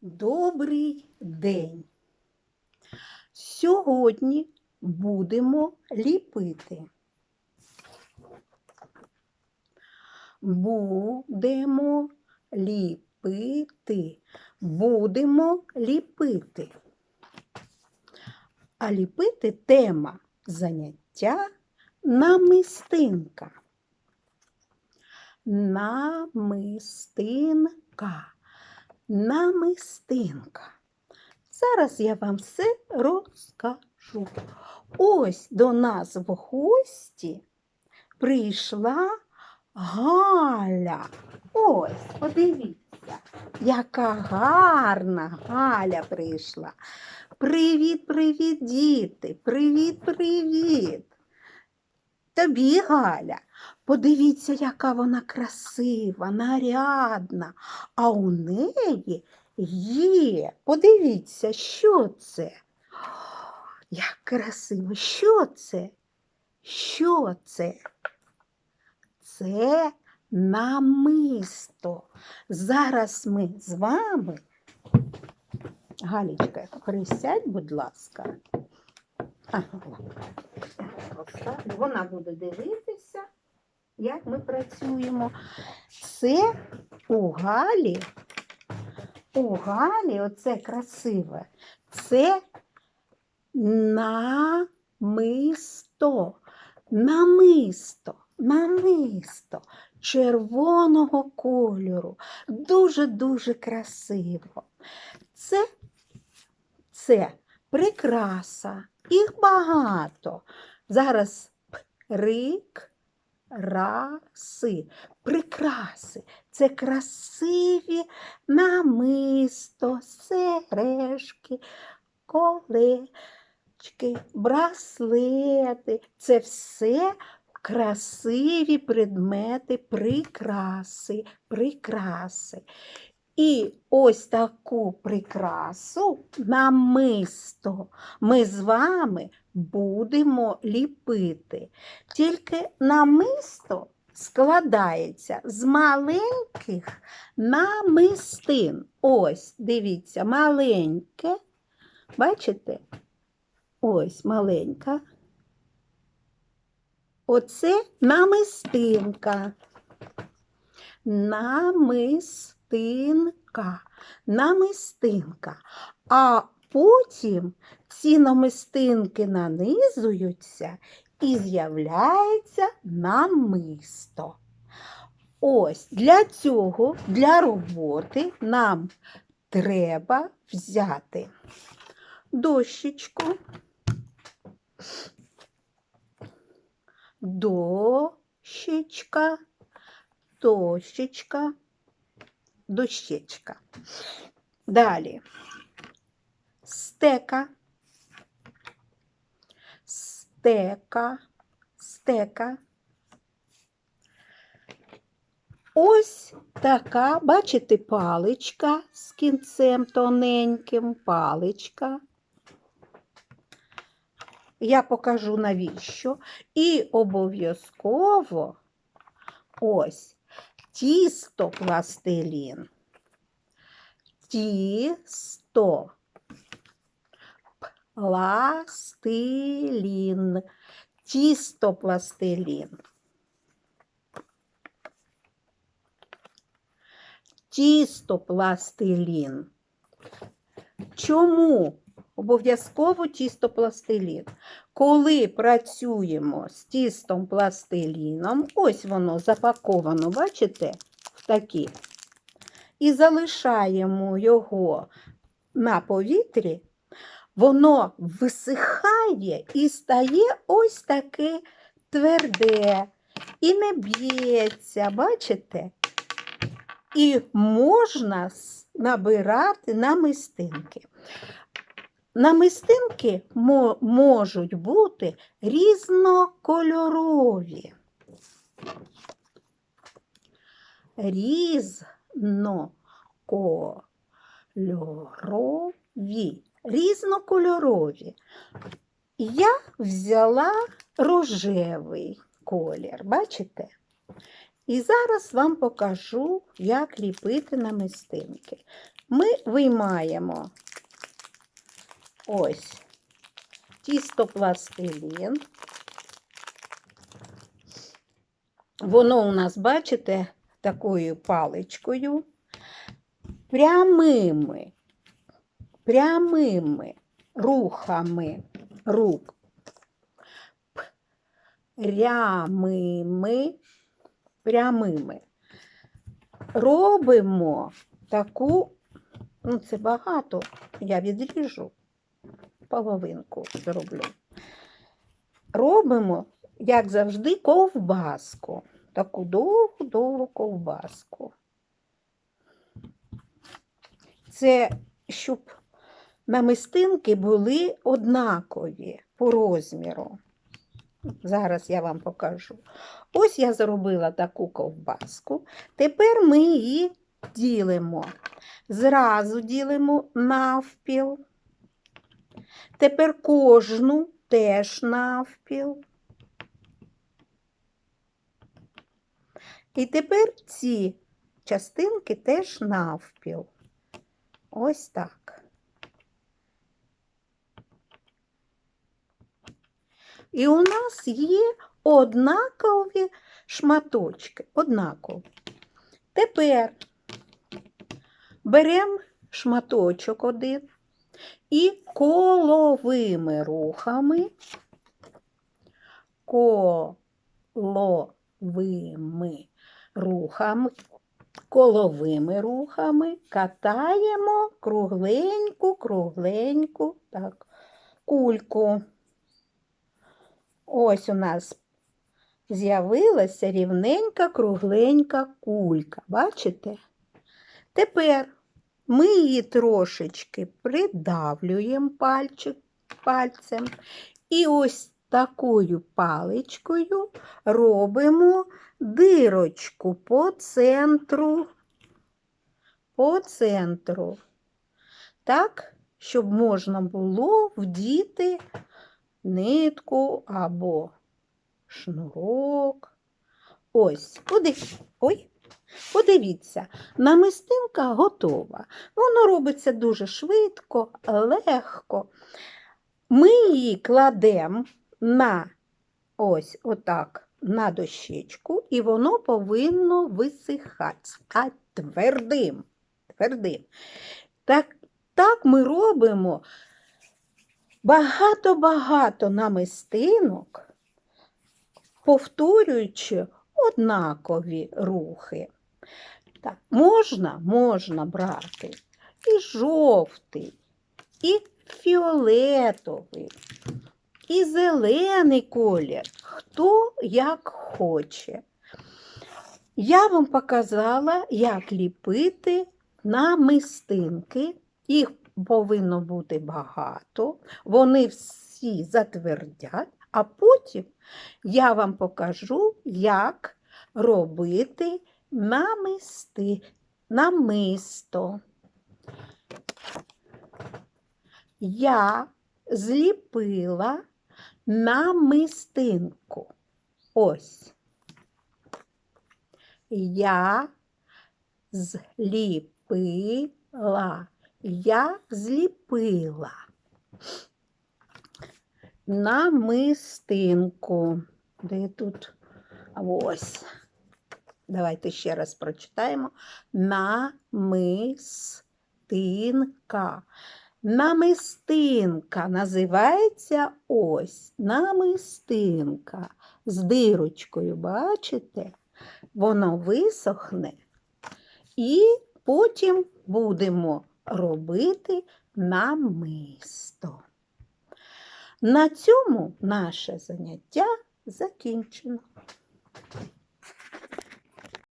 Добрий день! Сьогодні будемо ліпити. Будемо ліпити. Будемо ліпити. А ліпити тема заняття намистинка. Намистинка. Намистинка. Зараз я вам все розкажу. Ось до нас в гості прийшла Галя. Ось, подивіться, яка гарна Галя прийшла. Привіт, привіт, діти! Привіт, привіт! Тобі, Галя, подивіться, яка вона красива, нарядна, а у неї є. Подивіться, що це? Як красиво, що це? Що це? Це намисто. Зараз ми з вами. Галічка, присядь, будь ласка. Вона буде дивитися, як ми працюємо. Це у Галі, у Галі, оце красиве, це намисто, намисто, намисто червоного кольору. Дуже-дуже красиво. Це, це прикраса. Їх багато. Зараз прикраси. Прикраси. Це красиві намисто, сережки, колечки, браслети. Це все красиві предмети, прикраси, прикраси. І ось таку прикрасу намисто ми з вами будемо ліпити. Тільки намисто складається з маленьких намистин. Ось, дивіться, маленьке. Бачите? Ось маленька. Оце намистинка. Намистинка. Намистинка. А потім ці намистинки нанизуються і з'являється намисто. Ось для цього, для роботи нам треба взяти дощечку, дощечка, дощечка, дощечка. Далі стека, стека, стека. Ось така, бачите, паличка з кінцем тоненьким, паличка. Я покажу навіщо. І обов'язково ось тісто пластилін. Тісто. Пластилін. Тісто пластилін. Тісто пластилін. Чому обов'язково тісто пластилін? Коли працюємо з тістом пластиліном, ось воно запаковано, бачите, в такі, і залишаємо його на повітрі, воно висихає і стає ось таке тверде, і не б'ється, бачите? І можна набирати намистинки. Намистинки можуть бути різнокольорові. Різнокольорові. Різнокольорові. Я взяла рожевий колір, бачите? І зараз вам покажу, як ліпити намистинки. ми виймаємо ось. Тістопластилін. Воно у нас, бачите, такою паличкою, прямими, прямими рухами рук, прямими, прямими. Робимо таку, ну це багато, я відріжу, половинку зроблю. Робимо, як завжди, ковбаску. Таку довгу-довгу ковбаску. Це щоб намистинки були однакові по розміру. Зараз я вам покажу. Ось я зробила таку ковбаску. Тепер ми її ділимо. Зразу ділимо навпіл. Тепер кожну теж навпіл. І тепер ці частинки теж навпіл. Ось так. І у нас є однакові шматочки. Однакові. Тепер беремо шматочок один і коловими рухами, коловими рухами, коловими рухами катаємо кругленьку, кругленьку так, кульку. Ось у нас з'явилася рівненька кругленька кулька. Бачите? Тепер ми її трошечки придавлюємо пальчик, пальцем і ось такою паличкою робимо дирочку по центру, по центру, так, щоб можна було вдіти нитку або шнурок. Ось, подивіться, ой, подивіться, намистинка готова. Воно робиться дуже швидко, легко. Ми її кладемо на ось отак на дощечку, і воно повинно висихати, а твердим. твердим. Так, так ми робимо багато-багато намистинок, повторюючи однакові рухи. Можна, можна брати. І жовтий, і фіолетовий, і зелений колір, хто як хоче. Я вам показала, як ліпити намистинки. Їх повинно бути багато, вони всі затвердять, а потім я вам покажу, як робити намисти, намисто. Я зліпила намистинку. Ось. Я зліпила. Я зліпила намистинку. Де тут? Ось. Давайте ще раз прочитаємо. Намистинка. Намистинка називається ось намистинка з дирочкою, бачите? Воно висохне, і потім будемо робити намисто. На цьому наше заняття закінчено.